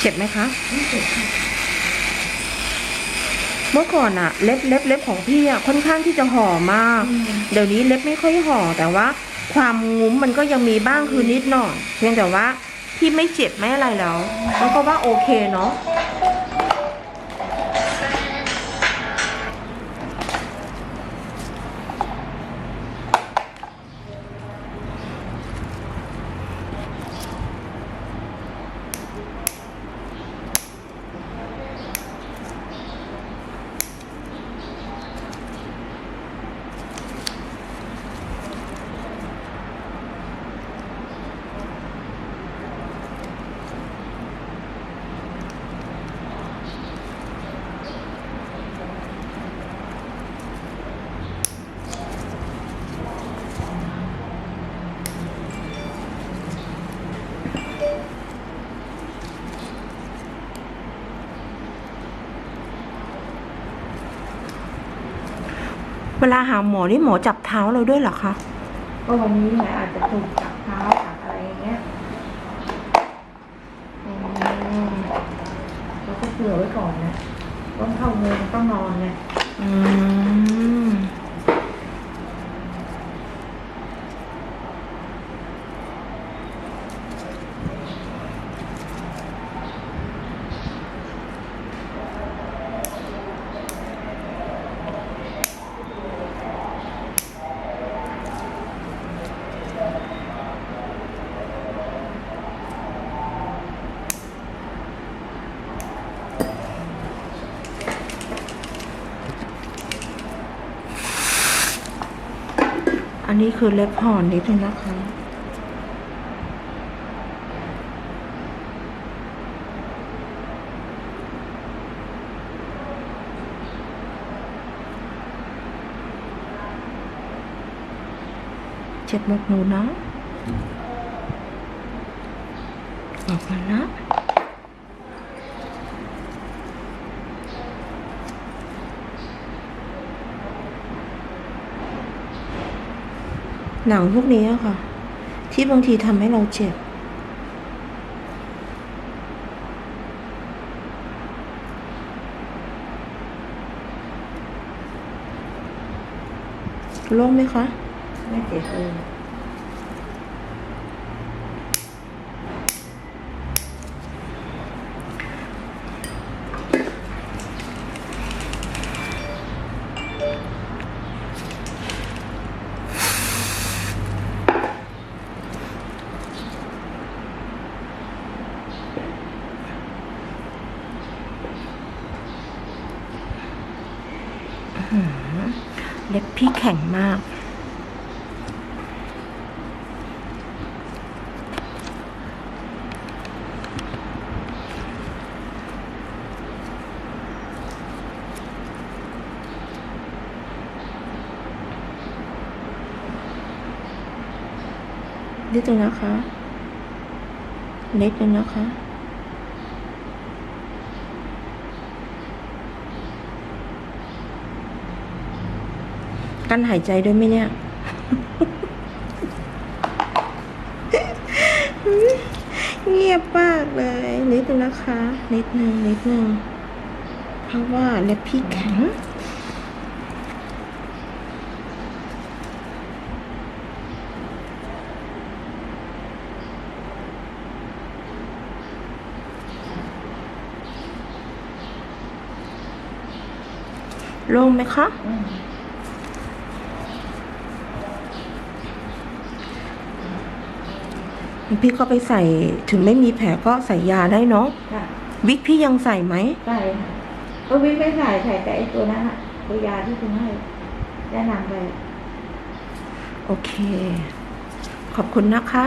เจ็บไหมคะไม่เจ็บค่ะเมื่อก่อนอะเล็บเล็บเล็บของพี่อะค่อนข้างที่จะห่อมากอืมเดี๋ยวนี้เล็บไม่ค่อยห่อแต่ว่า ความงุ้มมันก็ยังมีบ้างคือนิดหน่อยเพียงแต่ว่าพี่ไม่เจ็บไม่อะไรแล้วแล้วก็ว่าโอเคเนาะ เวลาหาหมอนี่หมอจับเท้าเราด้วยเหรอคะก็วันนี้แหละอาจจะถูกจับเท้าจับอะไรอย่างเงี้ยอืมเราก็เผื่อไว้ก่อนนะต้องเข้าเงินต้องนอนไงอืม อันนี้คือเล็บห่อนนิดนึงนะคะ เจ็บมกหนูนะออกมานะ หนังพวกนี้อะค่ะ ที่บางทีทำให้เราเจ็บ โล่งไหมคะ ไม่เจ็บเลย เล็บพี่แข็งมาก นิดนึงนะคะนิดนึงนะคะ กั้นหายใจด้วยไหมเนี่ย เงียบมากเลย นิดนึงนะคะ นิดนึงนิดนึงเพราะว่าเล็บพี่แข็งโล่งไหมคะ อืม พี่ก็ไปใส่ถึงไม่มีแผลก็ใส่ยาได้เนาะค่ะวิกพี่ยังใส่ไหมใส่ค่ะก็วิ่งไม่ใส่ใส่แต่ไอ้ตัวนั้นอะตัวยาที่คุณให้แนะนำไป โอเค ขอบคุณนะคะ